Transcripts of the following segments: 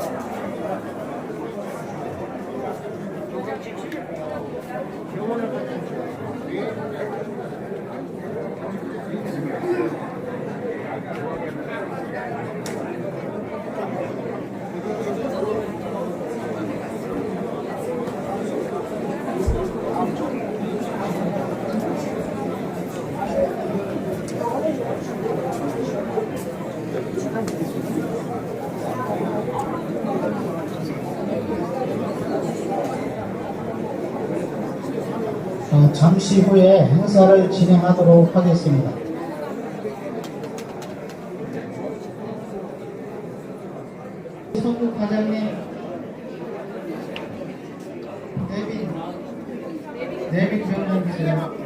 어, 잠시 후에 행사를 진행하도록 하겠습니다. 성국 과장님, 내빈, 내빈 변호사 주세요.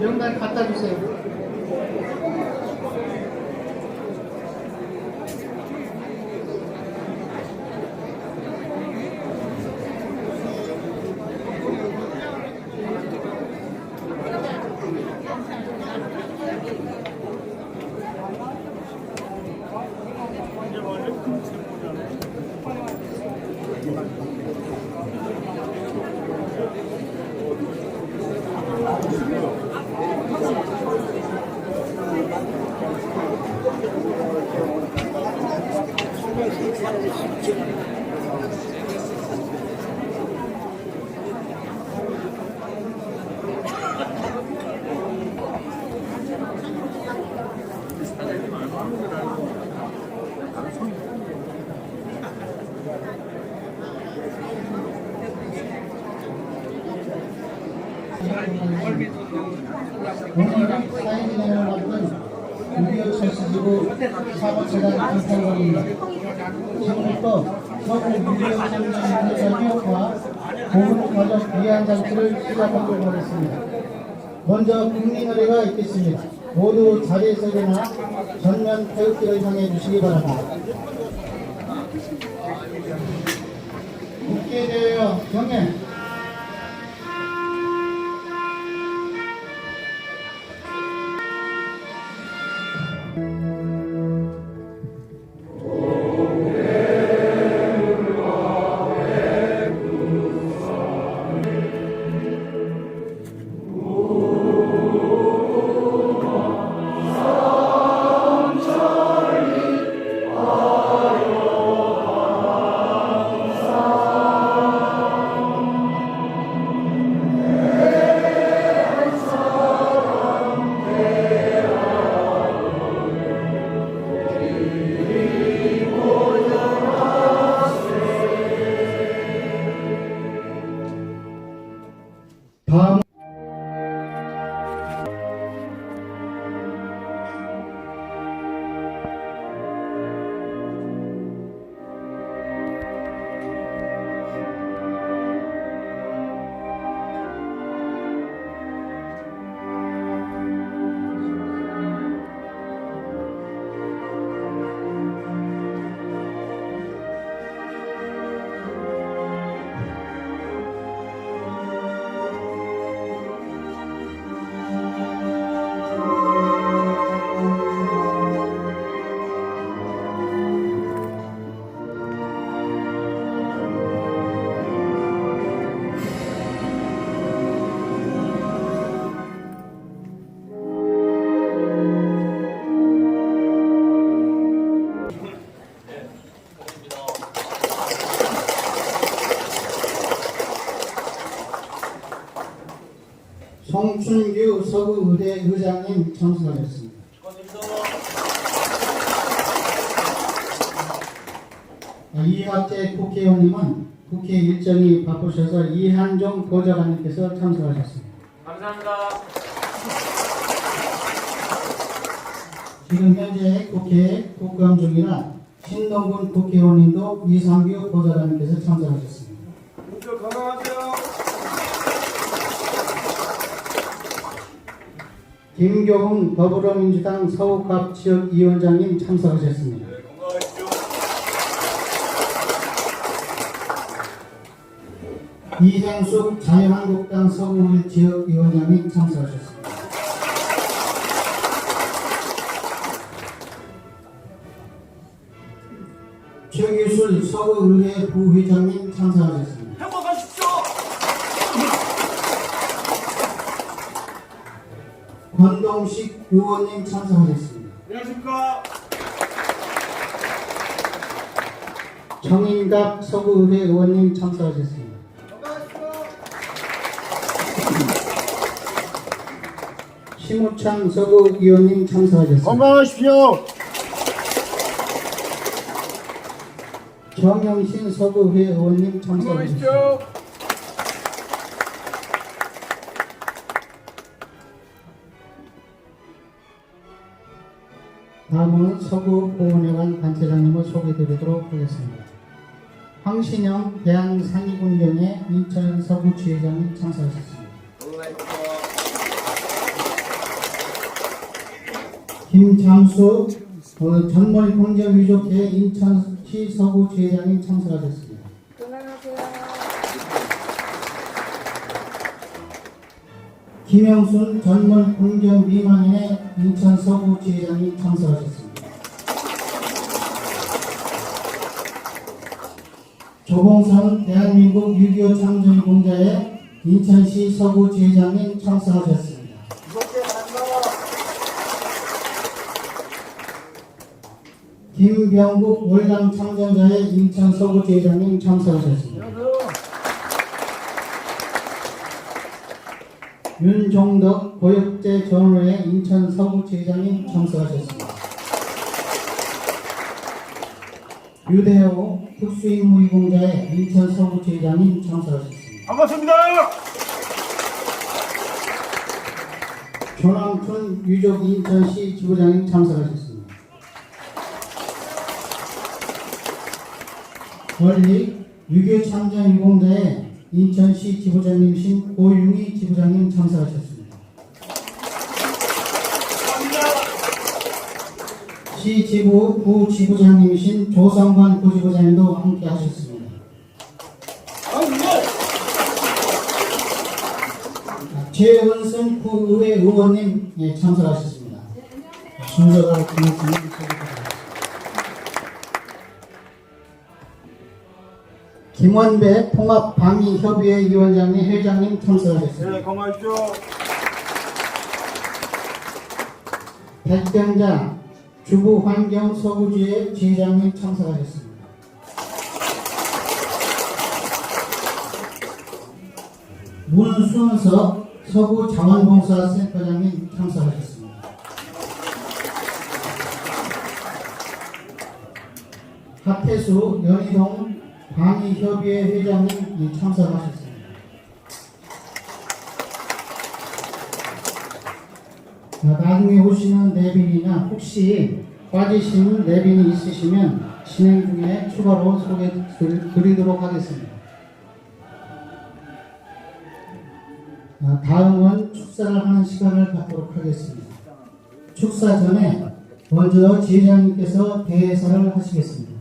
명단 갖다 주세요. 오늘 사회진행을 맡은 유리어철수지구 사업재단 안상범입니다. 지금부터 서구 유리어철수지구협과 보훈가족 위안장치를 시작하도록 하겠습니다. 먼저 국민의례가 있겠습니다. 모두 자리에서 일어나 전면 태극기를 향해 주시기 바랍니다. 대하여 경례 다 서구의대 의장님 참석하셨습니다. 아, 이학재 국회의원님은 국회 일정이 바쁘셔서 이한종 보좌관님께서 참석하셨습니다. 감사합니다. 지금 현재 국회에 국감 중이라 신동근 국회의원님도 이상규 보좌관님께서 참석하셨습니다. 목표 건강하세요. 김교훈 더불어민주당 서울갑 지역위원장님 참석하셨습니다. 네, 건강하십시오. 이장숙 자유한국당 서울 지역위원장이 참석하셨습니다. 최규술 서구의회 부회장님 참석하셨습니다. 행복하십시오. 권동식 의원님 참석하셨습니다. 안녕하십니까. 정인갑 서구의회 의원님 참석하셨습니다. 심우창 서구 의원님 참석하셨습니다. 건강하십시오. 정영신 서구의회 의원님 참석하셨습니다. 건강하십시오. 다음은 서구 보훈회관 단체장님을 소개드리도록 하겠습니다. 황신영 대한상위군경의 인천 서구 지회장님 참석하셨습니다. 김장수 어, 전몰 공정 유족회 인천시 서구 지회장님 참석하셨습니다. 김영순 전몰 공정 미망인의 인천 서구 지회장님 참석하셨습니다. 조봉선 대한민국 6.25 창조공자의 인천시 서구 지회장님 참석하셨습니다. 김병국 월남 창전자의 인천 서구 지회장님 참석하셨습니다. 윤종덕 고역제 전후의 인천 서구 지회장님 참석하셨습니다. 유대호 특수임무위공자의 인천 서구 지회장님 참석하셨습니다. 반갑습니다. 조남춘 유족 인천시 지부장님 참석하셨습니다. 원리 유교 참전 유공자의 인천시 지부장님이신 고윤희 지부장님 참석하셨습니다. 시 지부 부지부장님이신 조성관 부지부장님도 함께 하셨습니다. 최은순 구의회 의원님 예, 참석하셨습니다. 순서가 김 김원배 통합방위협의회 위원장님 회장님 참석하셨습니다. 네, 건강하십시오. 백병자 주부환경 서구지회 지회장님 참석하셨습니다. 문순석 서구 자원봉사센터장님 참석하셨습니다. 하태수 연희동 방위협의회 회장님 참석하셨습니다. 자, 나중에 오시는 내빈이나 혹시 빠지시는 내빈이 있으시면 진행 중에 추가로 소개 드- 드리도록 하겠습니다. 아, 다음은 축사를 하는 시간을 갖도록 하겠습니다. 축사 전에 먼저 지회장님께서 대회사를 하시겠습니다.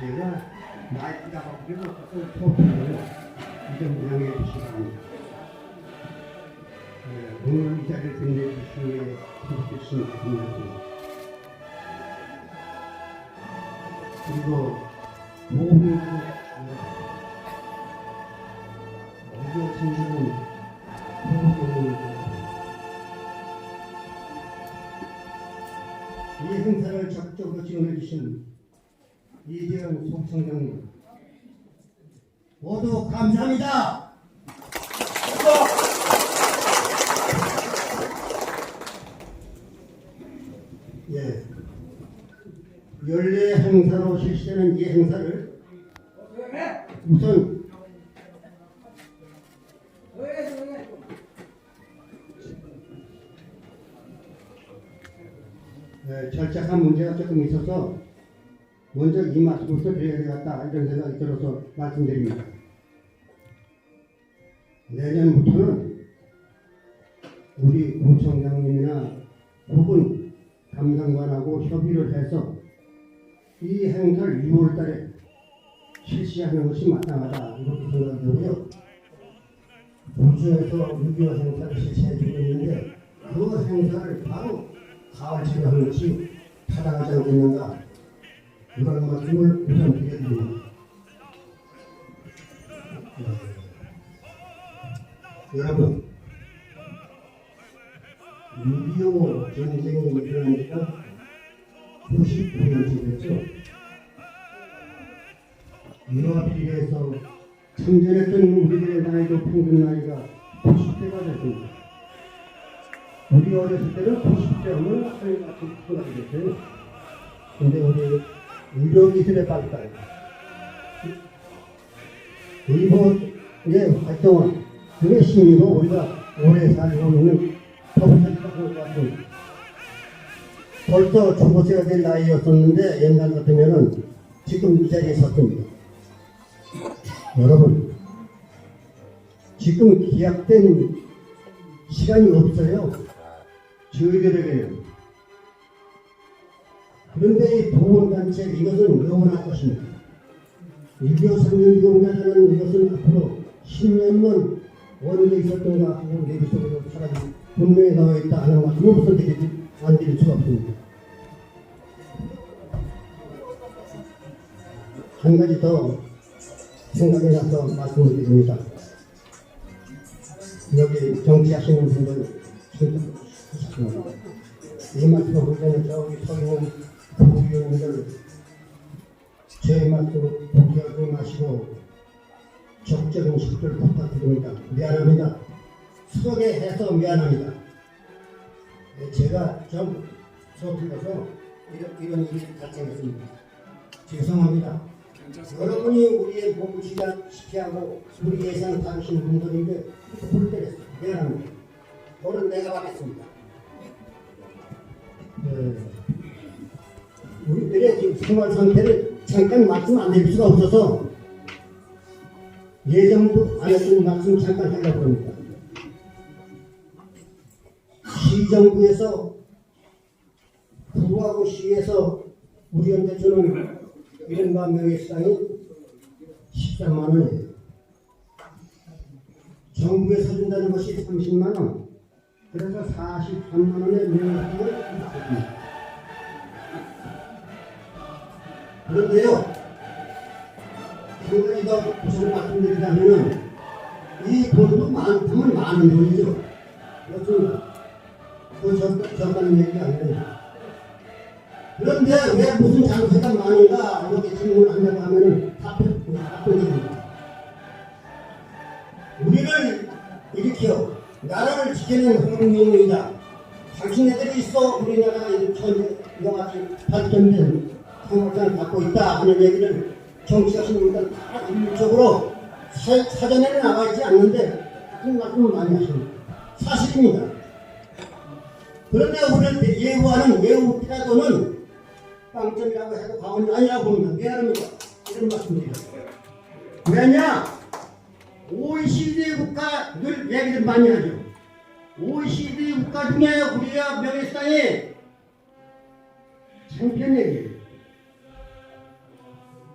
어, 제가 나이가 바뀌고 처음으로 이좀 양해해 주시기 바랍니다. 네, 오늘 이 자리를 빛내 주시기에 고맙겠습니다. 감사합니다. 그리고 모험 속청장님 모두 감사합니다. 예. 연례 행사로 실시되는 이 행사를 드려야 되겠다 이런 생각이 들어서 말씀드립니다. 내년부터는 우리 구청장님이나 혹은 감상관하고 협의를 해서 이 행사를 6월 달에 실시하는 것이 마땅하다 이렇게 생각이 들고요. 우주에서 6.25 행사를 실시해 주고 있는데 그 행사를 바로 가을치에 하는 것이 타당하지 않겠는가 이런 말씀을 우선 드려드립니다. 네. 여러분 6.25 전쟁이 지가 99년째 됐죠. 이와 비례해서 참전했던 우리들의 나이도 평균 나이가 90대가 됐습니다. 우리 어렸을 때는 90대 하면 하늘 같은 생각이 됐어요. 근데 우리 의료기술의 발달, 의료의 활동을 그의 심의로 우리가 오래 살고 같은 벌써 죽었어야 될 나이였었는데 옛날 같으면은 지금 이 자리에 섰습니다. 여러분, 지금 기약된 시간이 없어요. 저희들에게는. 그런데 이 보건단체 이것은 영원할 것입니다. 6.25 유공자들은 이것은 앞으로 10년만 원래 있었던가 하고 내비 속으로 사라진 분명히 나와 있다 하는 말씀을 우선 드리지 안 드릴 수가 없습니다. 한 가지 더 생각이 나서 말씀을 드립니다. 여기 정치하시는 분들 죄송합니다. 이 말씀을 보면 저기 서있 는 부의원들 제 말씀을 복귀하지 마시고 적절한 식들 부탁드립니다. 미안합니다. 수석에 해서 미안합니다. 네, 제가 좀 서툴러서 이런, 이런 일이 발생했습니다. 죄송합니다. 여러분이 우리의 복을 시작시키하고 우리 예산 받으시는 분들인데 불 때렸어요. 미안합니다. 오늘 내가 받겠습니다. 네. 우리들의 생활 상태를 잠깐 말씀 안 드릴 수가 없어서 예정도 안 했던 말씀 잠깐 하려고 합니다. 시정부에서 구하고 시에서 우리한테 주는 이른바 명예수당이 13만 원이에요. 정부에서 준다는 것이 30만 원. 그래서 43만 원의 명예수당을 받습니다. 그런데요, 한 가지 더 무슨 말씀드리자면은 이 돈도 많다면 많은 돈이죠. 그렇습니다. 그 저, 저간 얘기가 아니라 그런데 왜 무슨 장사가 많은가 이렇게 질문을 하려고 하면은 답변, 답변입니다. 우리를 일으켜 나라를 지키는 흥민이다. 당신네들이 있어 우리나라가 이렇게 이와 같이 발전된 생활상을 갖고 있다 하는 얘기를 정치하시는 분들 다 일률적으로 사, 사전에는 나와 있지 않는데 같은 말씀을 많이 하십니다. 사실입니다. 그런데 우리를 예우하는 예우 태도는 빵점이라고 해도 과언이 아니라고 봅니다. 미안합니다. 이런 말씀드려요. 왜냐? OECD 국가 늘 얘기를 많이 하죠. OECD 국가 중에 우리가 명예수당이 창피한 얘기예요.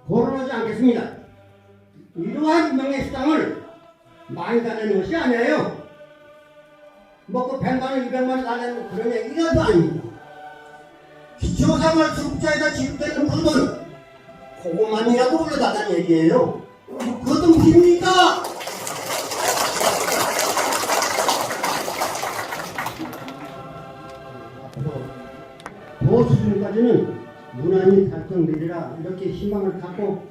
거론하지 않겠습니다. 이러한 명예 수당을 많이 달라는 것이 아니에요. 먹고 100만 원, 200만 원 달라는 그런 얘기가 아닙니다. 기초생활 수급자에다 지급되는 그 돈, 그것만이라도 올려달라는 얘기예요. 그것도 무엇입니까? 그 수준까지는 무난히 달성되리라 이렇게 희망을 갖고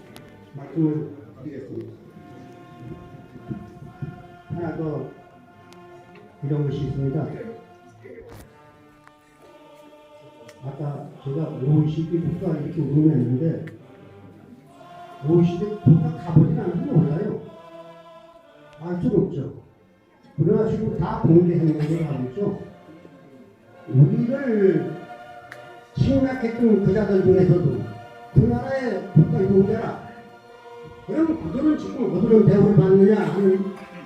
말씀을 드리겠습니다. 하나 더 이런 것이 있습니다. 아까 제가 OECD 국가 이렇게 의논했는데 OECD 국가 가보진 않아서 몰라요. 알 수는 없죠. 지금 다 공개 행동을 하고 있죠. 우리를 침략했던 그자들 중에서도 그 나라의 국가 유공자라. 그럼 그들은 지금 어디로 대우를 받느냐 하는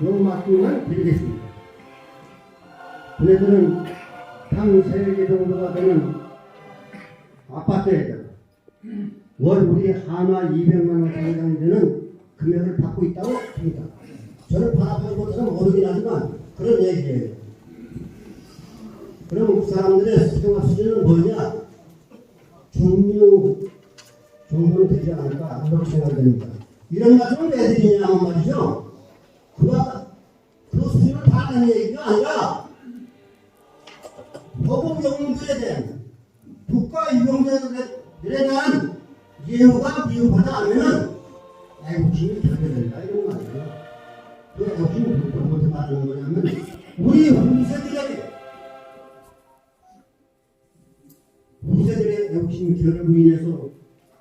요 말씀만 드리겠습니다. 그네들은 한 세개 정도가 되는 아파트에다가 월 우리 한화 200만 원 상당이 되는 금액을 받고 있다고 합니다. 저는 받아보지 못해서 모르긴 하지만 그런 얘기예요. 그럼 그 사람들의 생활 수준은 뭐냐? 중류 정도는 되지 않을까 그렇게 생각됩니다. 이런 말씀을 왜 드리냐면 말이죠. 그가 그 수준을 다 아는 얘기가 아니라 법원 용도에 대한 국가 유공자들에 대한 예우가 미흡하다 하면은 애국심이 결여된다 이런 말이에요. 그 애국심이 누구한테 말하는 거냐면 우리 후세들에게 후세들의 애국심 결여로 인해서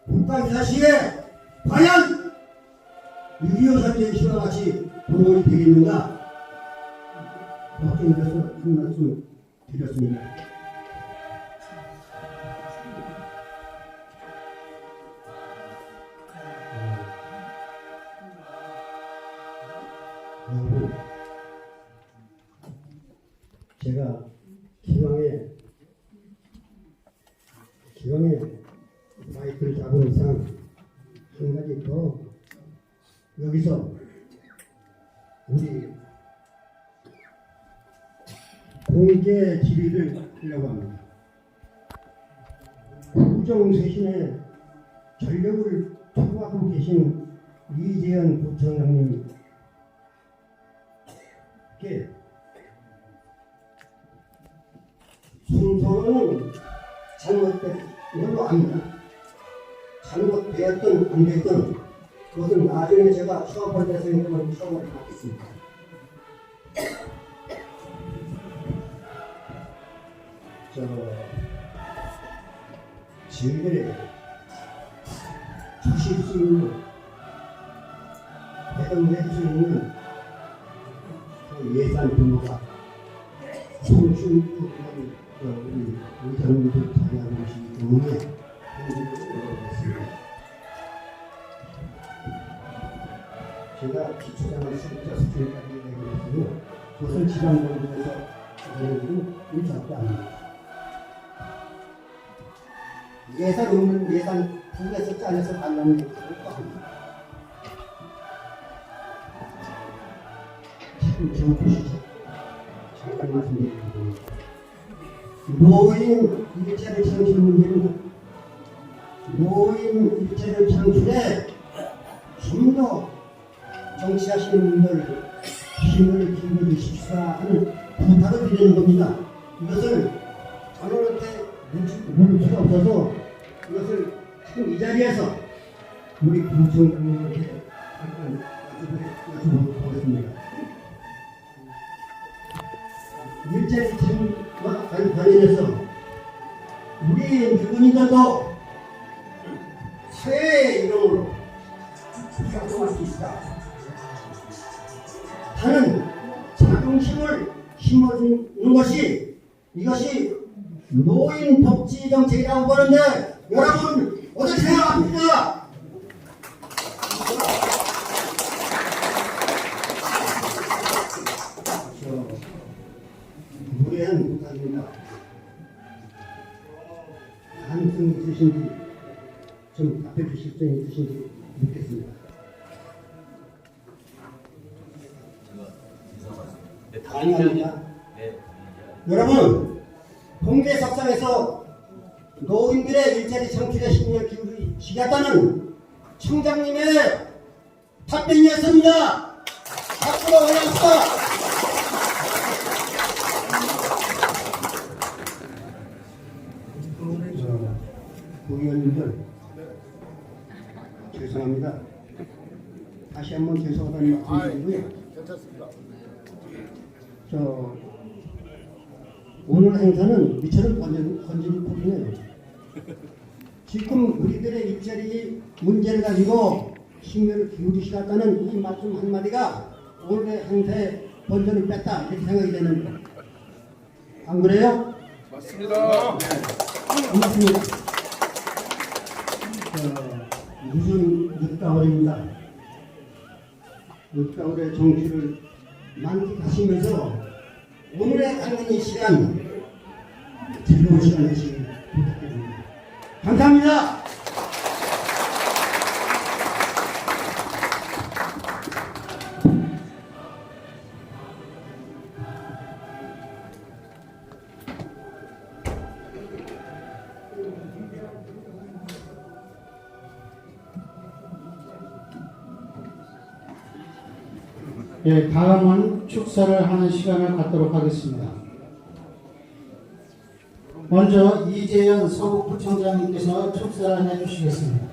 국가 자신에 과연 6.25 전쟁 시와 같이 동원이 되겠는가 걱정돼서 한 말씀 드렸습니다. 그리고 제가 구정쇄신에 전력을 투구하고 계신 이재현 부총장님 께 순서는 잘못된 걸로 압니다. 잘못되었든 안 됐든 그것은 나중에 제가 수업할 때 생각하면 수업을 하겠습니다. 저 질문에 주실 수 있는 해당될 수 있는 그 예산 규모가 송충 우리 의장님들 자리하고 계시기 때문에. 제가 기초장을 수급자 수준까지 얘기했으면 그것을 지방정부에서 얘네들은 일치하지 않습니다. 예산 없는 예산 국에서 짜내서 얘기를 또 합니다. 지금 저 보시죠. 잠깐 말씀드리겠습니다. 노인 일자리 창출 문제는 노인 일자리 창출에 좀 더 정치하시는 분들 힘을 기울여 하는 부탁을 드리는 겁니다. 이것을 전원한테 물 수가 없어서 이것을 지금 이 자리에서 우리 부총장님한테 잠깐 여쭤보- 여쭤보겠습니다. 일자리 지원과 관련해서 우리 늙은이들도 새해 이름으로 활동할 수 있다 하는 자긍심을 심어주는 것이 이것이 노인 복지 정책이라고 보는데 여러분 어떻게 생각합니까? 저 무례한 부탁입니다. 가능성이 있으신지 좀 답해 주실 수 있으신지 묻겠습니다. 가능합니다. 여러분 공개 석상에서 노인들의 일자리 창출에 신경을 기울이시겠다는 청장님의 답변이었습니다. 박수로 올려주시다. 국회의원님들 죄송합니다. 다시 한번 죄송하다는 말씀드리고요. 괜찮습니다. 저 오늘 행사는 미처럼 건진 건진 폭이네요. 지금 우리들의 일자리 문제를 가지고 신경을 기울이시겠다는 이 말씀 한마디가 오늘의 한세 본전을 뺐다 이렇게 생각이 되는데 안 그래요? 맞습니다. 고맙습니다. 어, 무슨 늦가을입니다. 늦가을의 정치를 만끽하시면서 오늘의 당연히 시간 즐거운 시간 부탁드립니다. 감사합니다. 예, 다음은 축사를 하는 시간을 갖도록 하겠습니다. 먼저 이재현 서북부총장님께서 축사를 해주시겠습니다.